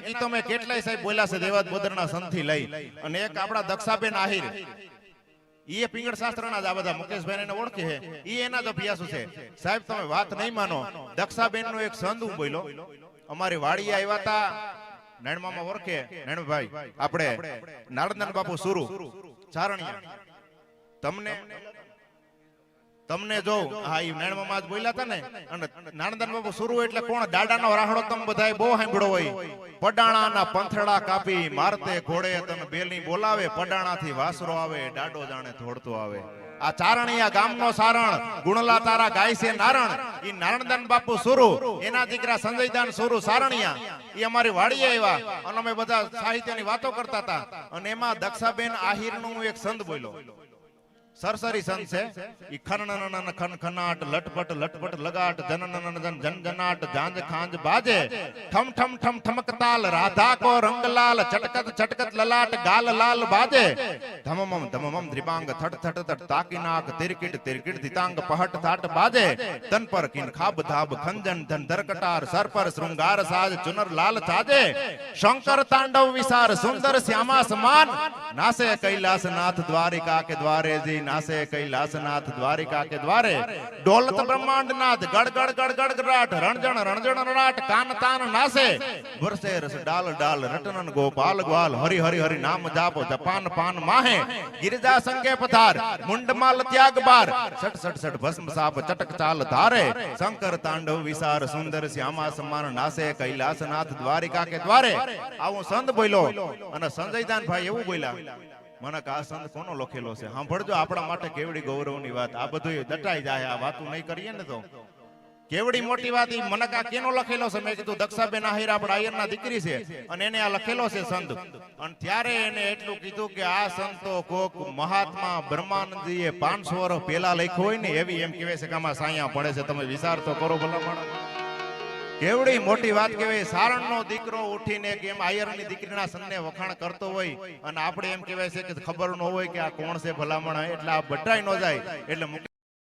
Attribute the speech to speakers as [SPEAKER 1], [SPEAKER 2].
[SPEAKER 1] ગીતો મેં કેટલાય સાહેબ બોલ્યા છે, દેવાદ બોદરના સંતથી લઈ. અને એક આપણા દક્ષાબેન આહિર. એ પિંગળ શાસ્ત્રના જ આ બધા મુકેશભાઈ એને ઓળખે છે. ઈ એના જ અભ્યાસો છે. સાહેબ, તમે વાત નહીં માનો. દક્ષાબેન નો એક સંદ હું બોલ્યો. અમારી વાડીએ આવ્યા હતા નણમામાં ઓળખે. નણભાઈ આપણે નારદન બાપુ સુરુ. ચારણિયા. તમને તમને જો હા એ જ બોલ્યા હતા ને, અને નાણંદન બાપુ સુરુ એટલે કોણ? દાડાનો રાહડો તમે બધાય બહુ સાંભળો હોય. પડાણાના પંથડા કાપી મારતે ઘોડે તને બેલી બોલાવે, પડાણાથી વાસરો આવે, ડાડો જાણે ધોડતો આવે. આ ચારણિયા ગામનો સારણ, ગુણલા તારા ગાય છે નારણ. ઈ નારણદાન બાપુ સુરુ એના દીકરા સંજયદાન સુરુ સારણિયા. એ અમારી વાડીએ આવ્યા, અને અમે બધા સાહિત્યની વાતો કરતા હતા. અને એમાં દક્ષાબેન આહિરનું એક સંત બોલ્યો. સરસરી સંત છે. ઈ ખનનનન ખન ખનાટ લટપટ લટપટ, લગાટ, જનનનન, જન જન જનાટ જાંજ, ખાંજ, બાજે. ઠમ ઠમ ઠમ ઠમક તાલ રાધા કો રંગલાલ, ચટકત ચટકત, લલાટ ગાલ લાલ બાજે. ધમમમ ધમમમ, દ્રિપાંગ, થટ થટ થટ તાકી નાક તિરકિટ તિરકિટ ધીતાંગ પહટ, થાટ, બાજે. તન પર કિન, ખાબ, ધાબ, ખંજન, ધન, ધરકટાર, સર પર શૃંગાર, સાજ, ચુનર, લાલ થાજે શંકર, તાંડવ, વિસાર, સુંદર, શ્યામા, સમાન. નાસે કૈલાસનાથ દ્વારિકા કે દ્વારે જી નાસે કૈલાસનાથ દ્વારિકા કે દ્વારે? ડોલત બ્રહ્માંડનાથ ગડગડ ગડગડ ગડ ગડ ગડાટ રણજણ રણજણ રણાટ કાન તાન નાસે. વરસે રસ ડાલ ડાલ રટનન ગોપાલ ગ્વાલ હરિ હરિ હરિ નામ જાપ જપાન પાન માહે. ગિરજા સંગે પધાર મુંડમાલ ત્યાગ બાર. સટ સટ સટ ભસ્મ સાપ ચટક ચાલ ધારે. શંકર તાંડવ વિસાર સુંદર શ્યામા સમાન નાસે કૈલાસનાથ દ્વારિકા કે દ્વારે? આવું સંત બોલ્યો. અને સંજયદાન ભાઈ એવું બોલ્યા. મને આ સંત કોનો લખેલો છે? સાંભળજો, આપણા માટે કેવડી ગૌરવની વાત. આ બધું દટાઈ જાય, આ વાતું નહીં કરીએ ને તો. કેવડી મોટી વાત મને કા કેનો લખેલો છે? મેં કીધું, દક્ષાબેન આહિર આપણા આયરના દીકરી છે, અને એને આ લખેલો છે સંત. અને ત્યારે એને એટલું કીધું કે આ સંતો કોક મહાત્મા બ્રહ્માનંદજીએ 500 વર્ષ પહેલા લખ્યો હોય ને, એવી એમ કહેવાય છે કે આમાં સાયા પડે છે. તમે વિચાર તો કરો ભલામણ. કેવડી મોટી વાત કહેવાય, સારણનો દીકરો ઉઠીને એમ આયરની દીકરીના સનને વખાણ કરતો હોય અને આપણે એમ કહેવાય છે કે ખબર ન હોય કે આ કોણ છે ભલામણ, એટલે આ બટાઈ ન જાય, એટલે